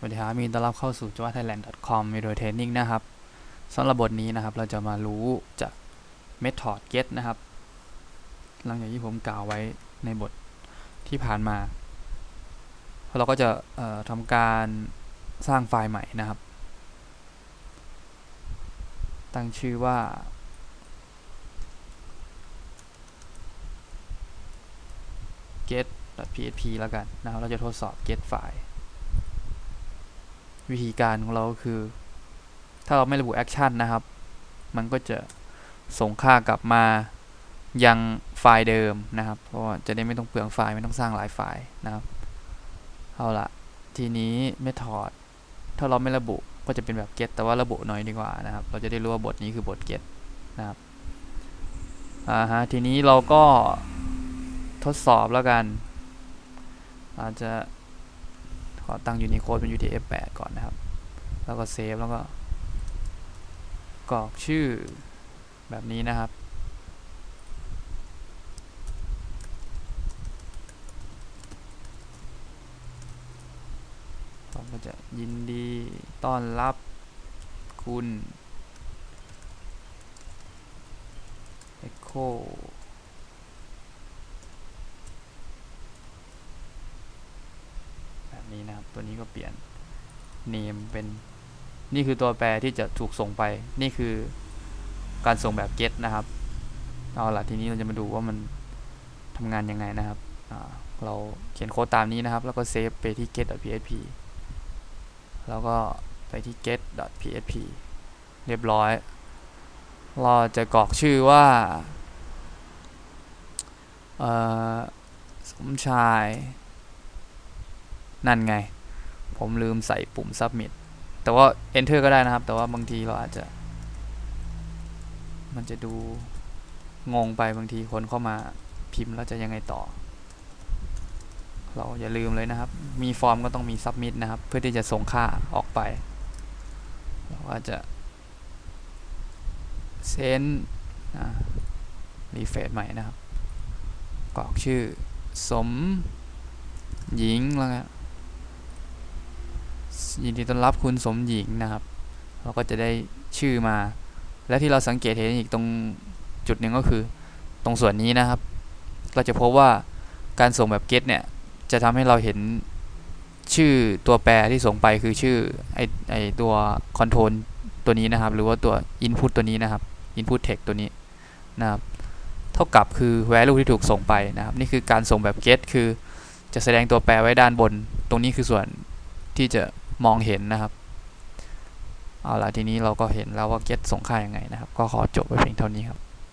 สวัสดีครับมีต้อนรับเข้าสู่ java thailand com video training นะครับสำหรับบทนี้นะครับ เราจะมารู้จาก method get นะครับ หลังจากที่ผมกล่าวไว้ในบทที่ผ่านมา เราก็จะทำการสร้างไฟล์ใหม่นะครับ ตั้งชื่อว่า get php แล้วกันนะครับ เราจะทดสอบ get ไฟล์ วิธีการของเราคือ ถ้าเราไม่ระบุแอคชั่นนะครับ มันก็จะส่งค่ากลับมายังไฟล์เดิมนะครับ เพราะจะได้ไม่ต้องเปลืองไฟล์ไม่ต้องสร้างหลายไฟล์นะครับ เอาละทีนี้ method ถ้าเราไม่ระบุก็จะเป็นแบบ get แต่ว่าระบุหน่อยดีกว่านะครับ เราจะได้รู้ว่าบทนี้คือบท get นะครับอ่าฮะทีนี้เราก็ทดสอบแล้วกัน อาจจะ ขอตั้ง Unicode เป็น UTF-8 ก่อนนะครับ แล้วก็เซฟแล้วก็กรอกชื่อแบบนี้นะครับเราก็จะยินดีต้อนรับคุณ Echo แบบ นี้นะครับ ตัวนี้ก็เปลี่ยน name เป็นนี่คือตัวแปรที่จะถูกส่งไป นี่คือการส่งแบบ get นะครับ เอาล่ะทีนี้เราจะมาดูว่ามันทำงานยังไงนะครับ เราเขียนโค้ดตามนี้นะครับ แล้วก็เซฟไปที่ get.php แล้วก็ไปที่ get.php เรียบร้อย เราจะกรอกชื่อว่าสมชาย นั่นไง ผมลืมใส่ปุ่ม submit แต่ว่า enter ก็ได้นะครับ แต่ว่าบางทีเราอาจจะ มันจะดูงงไปบางทีคนเข้ามาพิมพ์แล้วจะยังไงต่อ เราอย่าลืมเลยนะครับ มีฟอร์มก็ต้องมี submit นะครับ เพื่อที่จะส่งค่าออกไป เราอาจจะ send รีเฟรชใหม่นะครับกรอกชื่อสมหญิงแล้วกัน ยินดีต้อนรับคุณสมหญิงนะครับ เราก็จะได้ชื่อมา และที่เราสังเกตเห็นอีกตรงจุดหนึ่งก็คือ ตรงส่วนนี้นะครับ เราจะพบว่าการส่งแบบ get เนี่ย จะทำให้เราเห็นชื่อตัวแปรที่ส่งไปคือชื่อไอไอตัว control ตัวนี้นะครับ หรือว่าตัว input ตัวนี้นะครับ input text ตัวนี้นะครับ เท่ากับคือ value ที่ถูกส่งไปนะครับ นี่คือการส่งแบบ get คือจะแสดงตัวแปรไว้ด้านบน ตรงนี้คือส่วนที่จะ มองเห็นนะครับ เอาละทีนี้เราก็เห็นแล้วว่าเก็ตส่งค่ายังไงนะครับ ก็ขอจบไว้เพียงเท่านี้ครับ